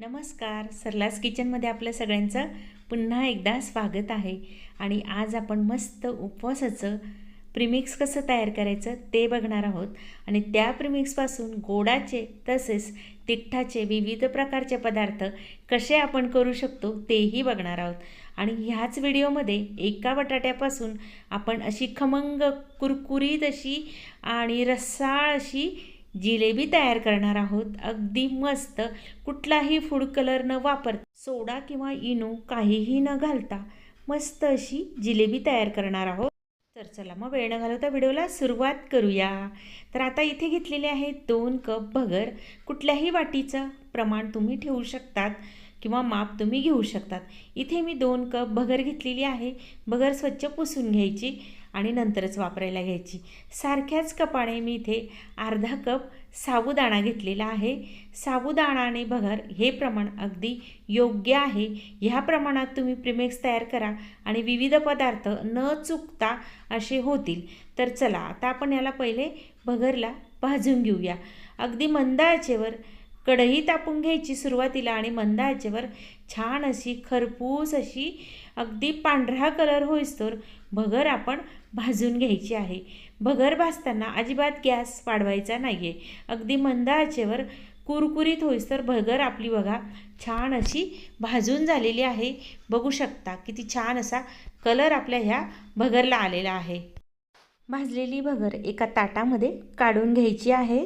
नमस्कार. सरलास किचनमध्ये आपलं सगळ्यांचं पुन्हा एकदा स्वागत आहे. आणि आज आपण मस्त उपवासाचं प्रिमिक्स कसं तयार करायचं ते बघणार आहोत. आणि त्या प्रिमिक्सपासून गोडाचे तसेच तिठ्ठाचे विविध प्रकारचे पदार्थ कसे आपण करू शकतो तेही बघणार आहोत. आणि ह्याच व्हिडिओमध्ये एका बटाट्यापासून आपण अशी खमंग कुरकुरीत अशी आणि रसाळ अशी जिलेबी तयार करणार आहोत. अगदी मस्त. कुठलाही फूड कलर न वापर सोडा किंवा इनो काहीही न घालता मस्त अशी जिलेबी तयार करणार आहोत. तर चला मग वेळ न घालवता व्हिडिओला सुरुवात करूया. तर आता इथे घेतलेले आहे दोन कप भगर. कुठल्याही वाटीचं प्रमाण तुम्ही ठेवू शकतात किंवा माप तुम्ही घेऊ शकतात. इथे मी दोन कप भगर घेतलेली आहे. भगर स्वच्छ पुसून घ्यायची. आणि नंतरच वापरायला घ्यायची. सारख्याच कपाने मी इथे अर्धा कप साबुदाणा घेतलेला आहे. साबुदाणा आणि भगर हे प्रमाण अगदी योग्य आहे. ह्या प्रमाणात तुम्ही प्रिमेक्स तयार करा आणि विविध पदार्थ न चुकता असे होतील. तर चला आता आपण याला पहिले भगरला भाजून घेऊया. अगदी मंद आचेवर कढई तापून घ्यायची सुरुवातीला आणि मंद आचेवर छान अशी खरपूस अशी अगदी पांढरा कलर होईस्तोर भगर आपण भाजून घ्यायची आहे. भगर भाजताना अजिबात गॅस वाढवायचा नाही आहे अगदी मंद आचेवर कुरकुरीत होईस्तर भगर आपली बघा छान अशी भाजून झालेली आहे. बघू शकता किती छान असा कलर आपल्या ह्या भगरला आलेला आहे. भाजलेली भगर एका ताटामध्ये काढून घ्यायची आहे.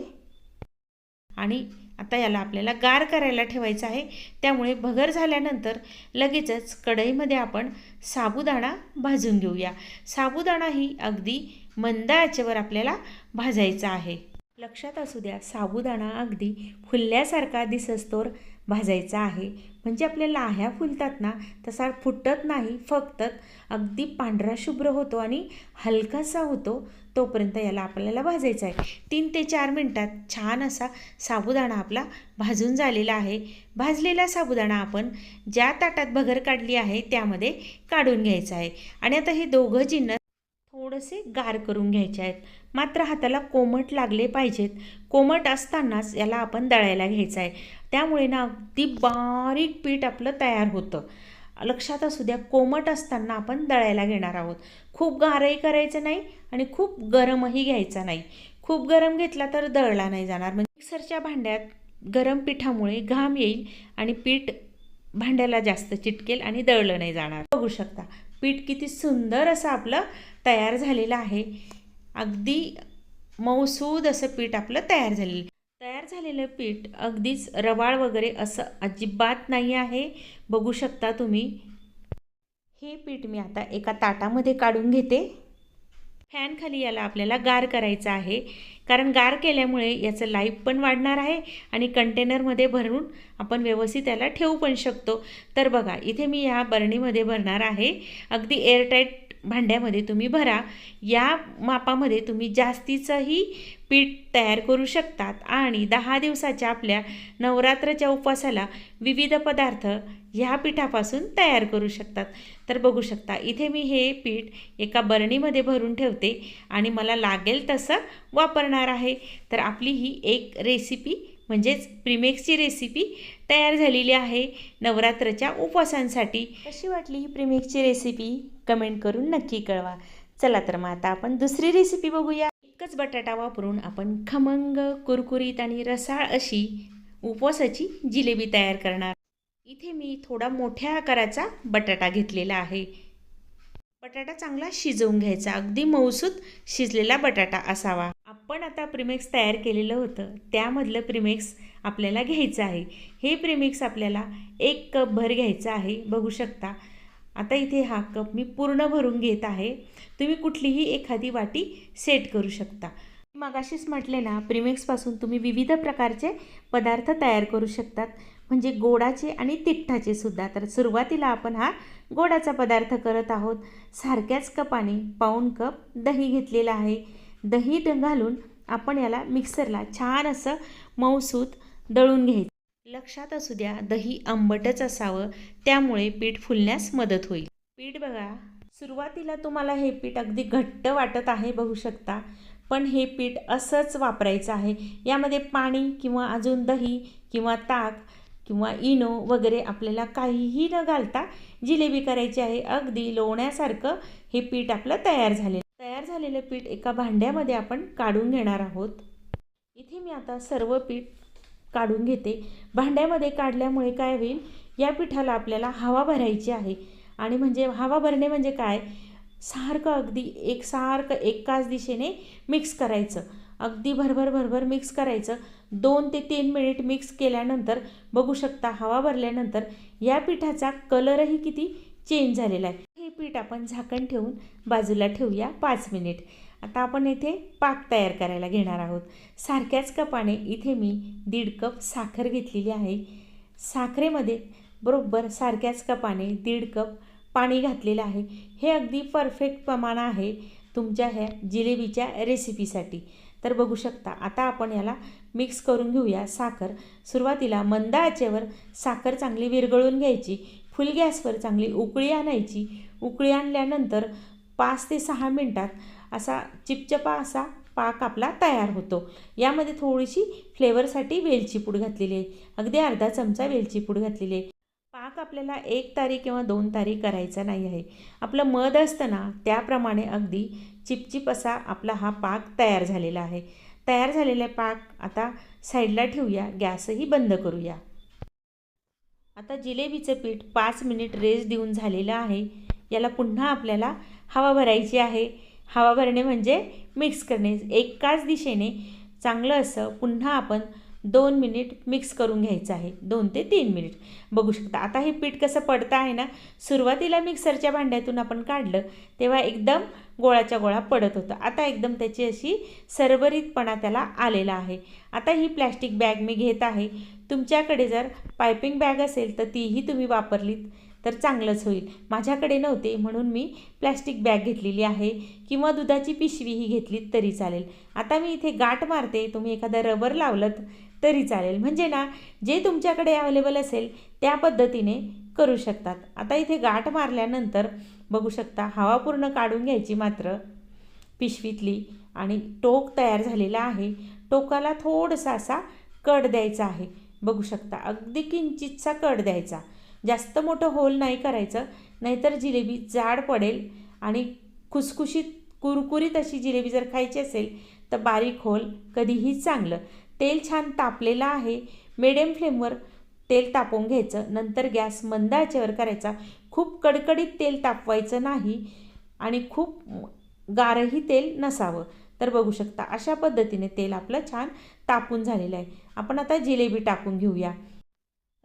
आणि आता याला आपल्याला गार करायला ठेवायचं आहे. त्यामुळे भगर झाल्यानंतर लगेचच कढईमध्ये आपण साबुदाणा भाजून घेऊया. साबुदाणा ही अगदी मंद आचेवर आपल्याला भाजायचा आहे. लक्षात असू द्या साबुदाणा अगदी फुलल्यासारखा दिसस्तोर भाजायचा आहे. म्हणजे आपल्या लाह्या फुलतात ना तसा फुटत नाही फक्त अगदी पांढरा शुभ्र होतो आणि हलकासा होतो तोपर्यंत याला आपल्याला भाजायचा आहे. तीन ते चार मिनटात छान असा साबुदाणा आपला भाजून झालेला आहे. भाजलेला साबुदाणा आपण ज्या ताटात भगर काढली आहे त्यामध्ये काढून घ्यायचा आहे. आणि आता हे दोघं जिन्नस थोडेसे गार करून घ्यायचे आहेत. मात्र हाताला कोमट लागले पाहिजेत. कोमट असतानाच याला आपण दळायला घ्यायचं आहे. त्यामुळे ना अगदी बारीक पीठ आपलं तयार होतं. लक्षात असू द्या कोमट असताना आपण दळायला घेणार आहोत. खूप गारही करायचं नाही आणि खूप गरमही घ्यायचा नाही. खूप गरम घेतला तर दळला नाही जाणार. म्हणजे मिक्सरच्या भांड्यात गरम पिठामुळे घाम येईल आणि पीठ भांड्याला जास्त चिटकेल आणि दळलं नाही जाणार. बघू शकता. पीठ किती सुंदर असं आपलं तयार झालेलं आहे. अगदी मऊसूद असं पीठ आपलं तयार झालेलं तयार झालेलं पीठ अगदीच रवाळ वगैरे असं अजिबात नाही आहे. बघू शकता तुम्ही. हे पीठ मी आता एका ताटामध्ये काढून घेते. फॅनखाली याला आपल्याला गार करायचं आहे. कारण गार केल्यामुळे याचं लाईफ पण वाढणार आहे आणि कंटेनरमध्ये भरून आपण व्यवस्थित याला ठेवू पण शकतो. तर बघा इथे मी ह्या बरणीमध्ये भरणार आहे. अगदी एअरटाईट भांड्यामध्ये तुम्ही भरा. या मापामध्ये तुम्ही जास्तीचंही पीठ तयार करू शकतात आणि दहा दिवसाच्या आपल्या नवरात्राच्या उपवासाला विविध पदार्थ ह्या पिठापासून तयार करू शकतात. तर बघू शकता इथे मी हे पीठ एका बरणीमध्ये भरून ठेवते आणि मला लागेल तसं वापरणार आहे. तर आपली ही एक रेसिपी म्हणजेच प्रिमेक्सची रेसिपी तयार झालेली आहे नवरात्राच्या उपवासांसाठी. कशी वाटली ही प्रिमेक्सची रेसिपी कमेंट करून नक्की कळवा. चला तर मग आता आपण दुसरी रेसिपी बघूया. एकच बटाटा वापरून आपण खमंग कुरकुरीत आणि रसाळ अशी उपवासाची जिलेबी तयार करणार. इथे मी थोडा मोठ्या आकाराचा बटाटा घेतलेला आहे. बटाटा चांगला शिजवून घ्यायचा. अगदी मऊसूत शिजलेला बटाटा असावा. आपण आता प्रिमिक्स तयार केलेलं होतं त्यामधलं प्रिमिक्स आपल्याला घ्यायचं आहे. हे प्रिमिक्स आपल्याला एक कप भर घ्यायचं आहे बघू शकता. आता इथे हा कप मी पूर्ण भरून घेत आहे. तुम्ही कुठलीही एखादी वाटी सेट करू शकता. मगाशीच म्हटले ना प्रिमिक्सपासून तुम्ही विविध प्रकारचे पदार्थ तयार करू शकतात. म्हणजे गोडाचे आणि तिठ्ठाचे सुद्धा. तर सुरुवातीला आपण हा गोडाचा पदार्थ करत आहोत. सारख्याच कपाने पाऊण कप दही घेतलेलं आहे. दही द घालून आपण याला मिक्सरला छान असं मऊसूत दळून घ्यायचं. लक्षात असू द्या दही आंबटच असावं त्यामुळे पीठ फुलण्यास मदत होईल. पीठ बघा सुरुवातीला तुम्हाला हे पीठ अगदी घट्ट वाटत आहे बघू शकता पण हे पीठ असंच वापरायचं आहे. यामध्ये पाणी किंवा अजून दही किंवा ताक किंवा इनो वगैरे आपल्याला काहीही न घालता जिलेबी करायची आहे. अगदी लोण्यासारखं हे पीठ आपलं तयार झालेलं तयार झालेलं पीठ एका भांड्यामध्ये आपण काढून घेणार आहोत. इथे मी आता सर्व पीठ काढून घेते. भांड्यामध्ये काढल्यामुळे काय होईल या पिठाला आपल्याला हवा भरायची आहे. आणि म्हणजे हवा भरणे म्हणजे काय? सारखं अगदी एक सारखं एकाच दिशेने मिक्स करायचं. अगदी भरभर भरभर मिक्स करायचं. दोन ते तीन मिनिट मिक्स केल्यानंतर बघू शकता हवा भरल्यानंतर या पिठाचा कलरही किती चेंज झालेला आहे. पीठ आपण झाकण ठेवून बाजूला ठेवूया पाच मिनिट. आता आपण येथे पाक तयार करायला घेणार आहोत. सारख्याच कपाने इथे मी दीड कप साखर घेतलेली आहे. साखरेमध्ये बरोबर सारख्याच कपाने दीड कप पाणी घातलेलं आहे. हे अगदी परफेक्ट प्रमाण आहे तुमच्या ह्या जिलेबीच्या रेसिपीसाठी. तर बघू शकता आता आपण याला मिक्स करून घेऊया साखर. सुरुवातीला मंद आचेवर साखर चांगली विरघळून घ्यायची. फुल गॅसवर चांगली उकळी आणायची. उकळी आणल्यानंतर पाच ते सहा मिनटात असा चिपचपा असा पाक आपला तयार होतो. यामध्ये थोडीशी फ्लेवरसाठी वेलची पूड घातलेली आहे. अगदी अर्धा चमचा वेलची पूड घातलेली आहे. पाक आपल्याला एक तारी किंवा दोन तारी करायचा नाही आहे. आपलं मध असतं ना त्याप्रमाणे अगदी चिपचिप असा आपला हा पाक तयार झालेला आहे. तयार झालेला पाक आता साईडला ठेवूया. गॅसही बंद करूया. आता जिलेबीचं पीठ पाच मिनिट रेस्ट देऊन झालेलं आहे. याला पुन्हा आपल्याला हवा भरायची आहे. हवा भरणे म्हणजे मिक्स करणे. एकाच दिशेने चांगलं असं पुन्हा आपण दोन मिनिट मिक्स करून घ्यायचं आहे. दोन ते तीन मिनिट. बघू शकता आता हे पीठ कसं पडतं आहे ना सुरुवातीला मिक्सरच्या भांड्यातून आपण काढलं तेव्हा एकदम गोळाच्या गोळा पडत होतं. आता एकदम त्याची अशी सरबरीतपणा त्याला आलेला आहे. आता ही प्लॅस्टिक बॅग मी घेत आहे. तुमच्याकडे जर पायपिंग बॅग असेल तर तीही तुम्ही वापरलीत. तर चांगलंच होईल. माझ्याकडे नव्हते म्हणून मी प्लॅस्टिक बॅग घेतलेली आहे किंवा दुधाची पिशवीही घेतली तरी चालेल. आता मी इथे गाठ मारते तुम्ही एखादा रबर लावलं तरी चालेल. म्हणजे ना जे तुमच्याकडे अवेलेबल असेल त्या पद्धतीने करू शकतात. आता इथे गाठ मारल्यानंतर बघू शकता हवा पूर्ण काढून घ्यायची मात्र पिशवीतली आणि टोक तयार झालेला आहे. टोकाला थोडासा असा कड द्यायचा आहे. बघू शकता अगदी किंचितचा कड द्यायचा. जास्त मोठं होल नाही करायचं नाहीतर जिलेबी जाड पडेल आणि खुसखुशीत कुरकुरीत अशी जिलेबी जर खायची असेल तर बारीक होल कधीही चांगलं. तेल छान तापलेलं आहे. मिडियम फ्लेमवर तेल तापवून घ्यायचं. नंतर गॅस मंद आचेवर करायचा. खूप कडकडीत तेल तापवायचं नाही आणि खूप गारही तेल नसावं. तर बघू शकता अशा पद्धतीने तेल आपलं छान तापून झालेलं आहे. आपण आता जिलेबी टाकून घेऊया.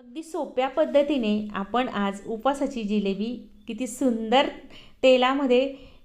अगदी सोप्या पद्धतीने आपण आज उपवासाची जिलेबी किती सुंदर तेलामध्ये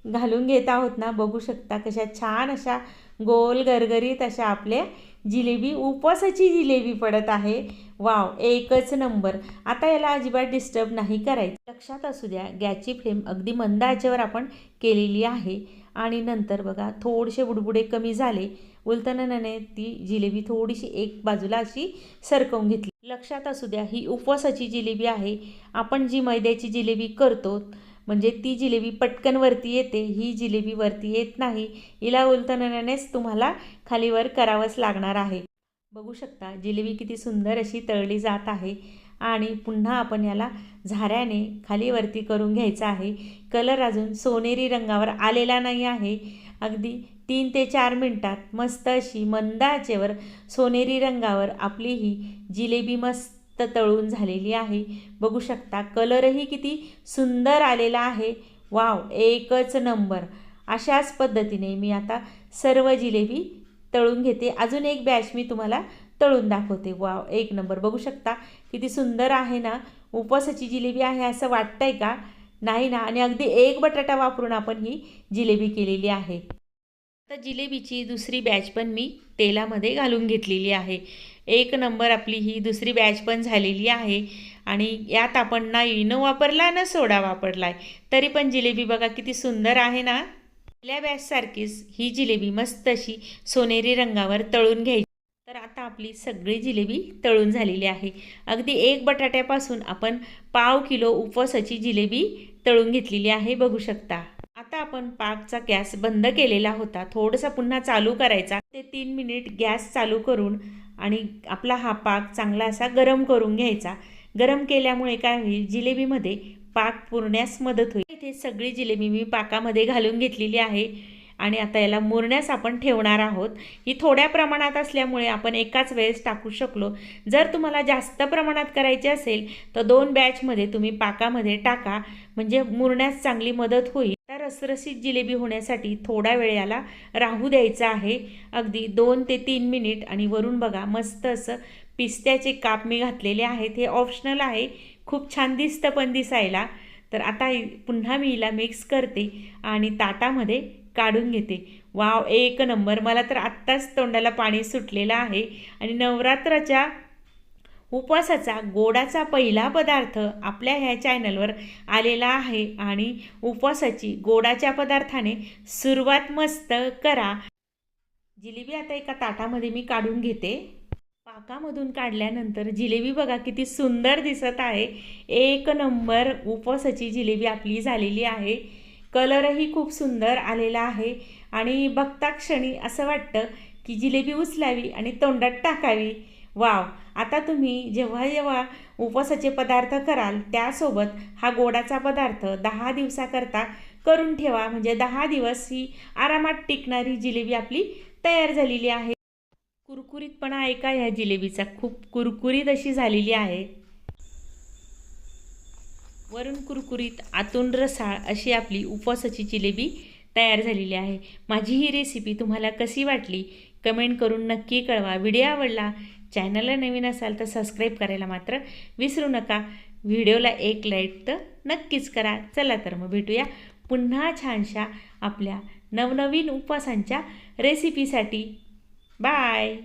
घालून घेत आहोत ना बघू शकता कशा छान अशा गोल गरगरीत अशा आपल्या जिलेबी उपवासाची जिलेबी पडत आहे. वाव एकच नंबर. आता याला अजिबात डिस्टर्ब नाही करायचं. लक्षात असू द्या गॅसची फ्लेम अगदी मंद आचेवर आपण केलेली आहे. आणि नंतर बघा थोडेसे बुडबुडे कमी झाले. उलतननाने ती जिलेबी थोडीशी एक बाजूला अशी सरकवून घेतली. लक्षात असू द्या ही उपवासाची जिलेबी आहे. आपण जी मैद्याची जिलेबी करतो म्हणजे ती जिलेबी पटकन वरती येते ही जिलेबी वरती येत नाही. हिला उलटण्यानेच तुम्हाला खालीवर करावंच लागणार आहे. बघू शकता जिलेबी किती सुंदर अशी तळली जात आहे आणि पुन्हा आपण याला झाऱ्याने खालीवरती करून घ्यायचा आहे. कलर अजून सोनेरी रंगावर आलेला नाही आहे. अगदी तीन ते चार मिनटात मस्त अशी मंद आचेवर सोनेरी रंगावर आपली ही जिलेबी मस्त तळून झालेली आहे. बघू शकता कलरही किती सुंदर आलेला आहे. वाव एकच नंबर. अशाच पद्धतीने मी आता सर्व जिलेबी तळून घेते. अजून एक बॅच मी तुम्हाला तळून दाखवते. वाव एक नंबर. बघू शकता किती सुंदर आहे ना? उपवासाची जिलेबी आहे असं वाटतंय का? नाही ना? आणि अगदी एक बटाटा वापरून आपण ही जिलेबी केलेली आहे. आता जिलेबीची दुसरी बॅच पण मी तेलामध्ये घालून घेतलेली आहे. एक नंबर आपली ही दुसरी बॅच पण झालेली आहे. आणि यात आपण ना इनो वापरला ना सोडा वापरला आहे तरी पण जिलेबी बघा किती सुंदर आहे ना. पहिल्या बॅचसारखीच ही जिलेबी मस्त अशी सोनेरी रंगावर तळून घ्यायची. तर आता आपली सगळी जिलेबी तळून झालेली आहे. अगदी एक बटाट्यापासून आपण पाव किलो उपवासाची जिलेबी तळून घेतलेली आहे बघू शकता. आपण पाकचा गॅस बंद केलेला होता. थोडासा पुन्हा चालू करायचा. ते तीन मिनिट गॅस चालू करून आणि आपला हा पाक चांगला असा गरम करून घ्यायचा. गरम केल्यामुळे काय होईल? जिलेबीमध्ये पाक पुरण्यास मदत होईल. इथे सगळी जिलेबी मी पाकामध्ये घालून घेतलेली आहे आणि आता याला मुरण्यास आपण ठेवणार आहोत. ही थोड्या प्रमाणात असल्यामुळे आपण एकाच वेळेस टाकू शकलो. जर तुम्हाला जास्त प्रमाणात करायचे असेल तर दोन बॅचमध्ये तुम्ही पाकामध्ये टाका. म्हणजे मुरण्यास चांगली मदत होईल. तर रसरशीत जिलेबी होण्यासाठी थोडा वेळ याला राहू द्यायचा आहे. अगदी दोन ते तीन मिनिट आणि वरून बघा मस्त असं पिस्त्याचे काप मी घातलेले आहेत. हे ऑप्शनल आहे. खूप छान दिसतं पण दिसायला. तर आता पुन्हा मी हिला मिक्स करते आणि ताटामध्ये काढून घेते. वाव एक नंबर. मला तर आत्ताच तोंडाला पाणी सुटलेलं आहे. आणि नवरात्राच्या उपवासाचा गोडाचा पहिला पदार्थ आपल्या ह्या चॅनलवर आलेला आहे आणि उपवासाची गोडाच्या पदार्थाने सुरुवात मस्त करा. जिलेबी आता एका ताटामध्ये मी काढून घेते. पाकामधून काढल्यानंतर जिलेबी बघा किती सुंदर दिसत आहे. एक नंबर उपवासाची जिलेबी आपली झालेली आहे. कलरही खूप सुंदर आलेला आहे आणि बघता क्षणी असं वाटतं की जिलेबी उचलावी आणि तोंडात टाकावी. वाव. आता तुम्ही जेव्हा जेव्हा उपवासाचे पदार्थ कराल त्यासोबत हा गोडाचा पदार्थ दहा दिवसाकरता करून ठेवा. म्हणजे दहा दिवस ही आरामात टिकणारी जिलेबी आपली तयार झालेली आहे. कुरकुरीतपणा आहे का ह्या जिलेबीचा? खूप कुरकुरीत अशी झालेली आहे. वरून कुरकुरीत आतून रसाळ अशी आपली उपवासाची जिलेबी तयार झालेली आहे. माझी ही रेसिपी तुम्हाला कशी वाटली? कमेंट करून नक्की कळवा. व्हिडिओ आवडला चॅनलला नवीन असाल तर सबस्क्राईब करायला मात्र विसरू नका. व्हिडिओला एक लाईक तर नक्कीच करा. चला तर मग भेटूया पुन्हा छानशा आपल्या नवनवीन उपवासांच्या रेसिपीसाठी बाय